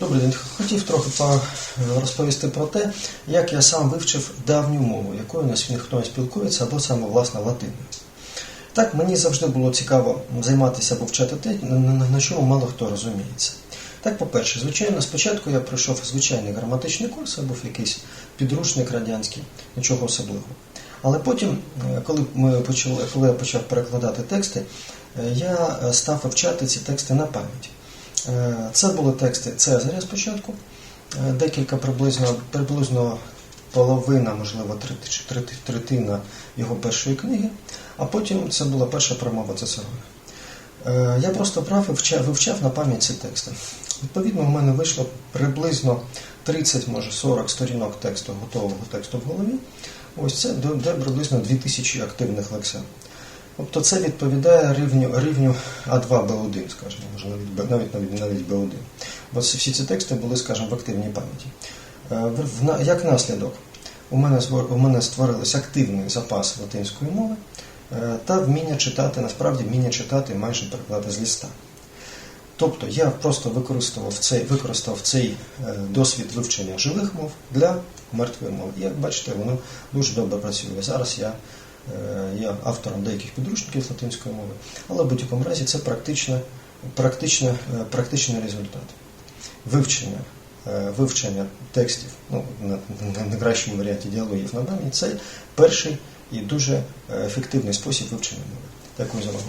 Добрий день. Хотів трохи розповісти про те, як я сам вивчив давню мову, якою нас ніхто не спілкується, або саме власне латиною. Так, мені завжди було цікаво займатися або вчати те, на- чому мало хто розуміється. Так, по-перше, звичайно, спочатку я пройшов звичайний граматичний курс, або якийсь підручник радянський, нічого особливого. Але потім, е, коли, ми почали, коли я почав перекладати тексти, е, я е, став вивчати ці тексти на пам'ять. Е, Це були тексти Цезаря спочатку, е, декілька приблизно, приблизно половина, можливо, третина його першої книги, а потім це була перша промова Цицерона. Е, Я просто брав і вчав, вивчав на пам'ять ці тексти. Відповідно, у мене вийшло приблизно 30, може 40 сторінок тексту, готового тексту в голові. Ось це де приблизно 2000 активних лексем. Тобто це відповідає рівню, рівню А2 Б1, скажімо, може навіть, навіть, навіть, навіть Б1. Бо всі ці тексти були, скажімо, в активній пам'яті. Е, Як наслідок, у мене, у мене створився активний запас латинської мови е, та вміння читати, насправді вміння читати майже перекладати з ліста. Тобто я просто використовував цей, використав цей е, досвід вивчення живих мов для мертвої мови. І як бачите, воно дуже добре працює. Зараз я є автором деяких підручників латинської мови, але в будь-якому разі це практично, практично, е, практичний результат. Вивчення, е, вивчення текстів, ну, на, найкращому варіанті діалогів на дані, це перший і дуже е, ефективний спосіб вивчення мови. Дякую за увагу.